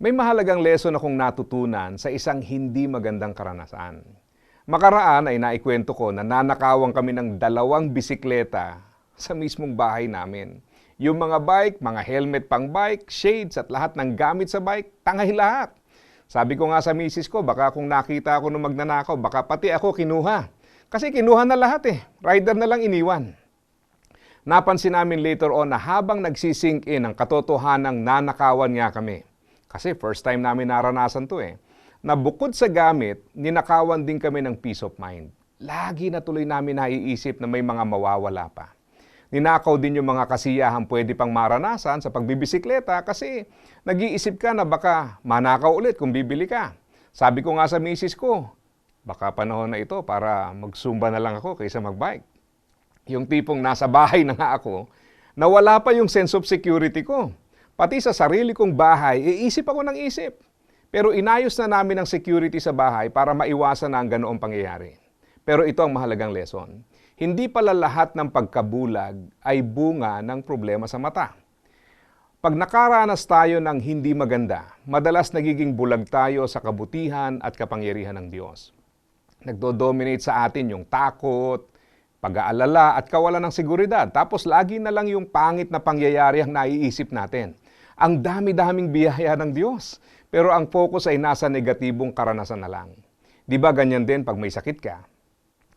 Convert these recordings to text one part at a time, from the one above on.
May mahalagang lesson akong natutunan sa isang hindi magandang karanasan. Makaraan ay naikwento ko na nanakawan kami ng dalawang bisikleta sa mismong bahay namin. Yung mga bike, mga helmet pang bike, shades at lahat ng gamit sa bike, tangay lahat. Sabi ko nga sa misis ko, baka kung nakita ako nung magnanakaw, baka pati ako kinuha. Kasi kinuha na lahat eh. Rider na lang iniwan. Napansin namin later on na habang nagsisink in ang katotohanang nanakawan nga kami. Kasi first time namin naranasan to eh. Na bukod sa gamit, ninakawan din kami ng peace of mind. Lagi na tuloy namin naiisip na may mga mawawala pa. Ninakaw din yung mga kasiyahan pwede pang maranasan sa pagbibisikleta kasi nag-iisip ka na baka manakaw ulit kung bibili ka. Sabi ko nga sa misis ko, baka panahon na ito para magsumba na lang ako kaysa magbike. Yung tipong nasa bahay na nga ako, nawala pa yung sense of security ko. Pati sa sarili kong bahay, iisip ako ng isip. Pero inayos na namin ang security sa bahay para maiwasan na ang ganoong pangyayari. Pero ito ang mahalagang lesson. Hindi pala lahat ng pagkabulag ay bunga ng problema sa mata. Pag nakaranas tayo ng hindi maganda, madalas nagiging bulag tayo sa kabutihan at kapangyarihan ng Diyos. Nagdo-dominate sa atin yung takot, pag-aalala at kawalan ng seguridad. Tapos lagi na lang yung pangit na pangyayari ang naiisip natin. Ang dami-daming biyaya ng Diyos. Pero ang focus ay nasa negatibong karanasan na lang. Di ba ganyan din pag may sakit ka?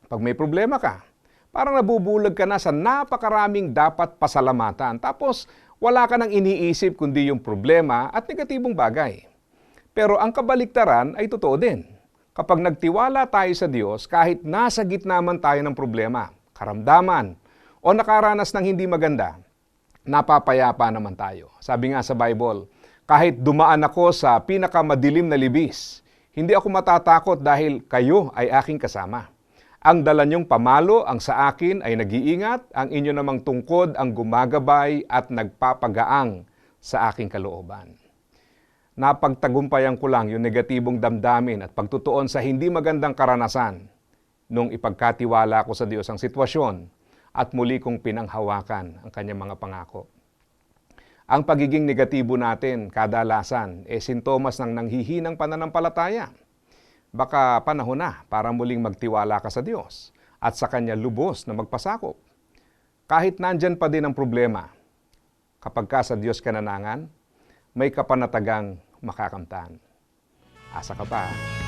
Pag may problema ka, parang nabubulag ka na sa napakaraming dapat pasalamatan. Tapos wala ka nang iniisip kundi yung problema at negatibong bagay. Pero ang kabaliktaran ay totoo din. Kapag nagtiwala tayo sa Diyos, kahit nasa gitna man tayo ng problema, karamdaman, o nakaranas ng hindi maganda, napapayapa naman tayo. Sabi nga sa Bible, kahit dumaan ako sa pinakamadilim na libis, hindi ako matatakot dahil kayo ay aking kasama. Ang dala niyong pamalo ang sa akin ay nag-iingat, ang inyo namang tungkod ang gumagabay at nagpapagaang sa aking kalooban. Napagtagumpayan ko lang yung negatibong damdamin at pagtutuon sa hindi magandang karanasan nung ipagkatiwala ko sa Diyos ang sitwasyon at muli kong pinanghawakan ang kanyang mga pangako. Ang pagiging negatibo natin kadalasan e sintomas ng nanghihinang pananampalataya baka panahon na para muling magtiwala ka sa Diyos at sa Kanya lubos na magpasakop. Kahit nandyan pa din ang problema, kapag ka sa Diyos ka nanangan, may kapanatagang makakamtan. Asa ka pa.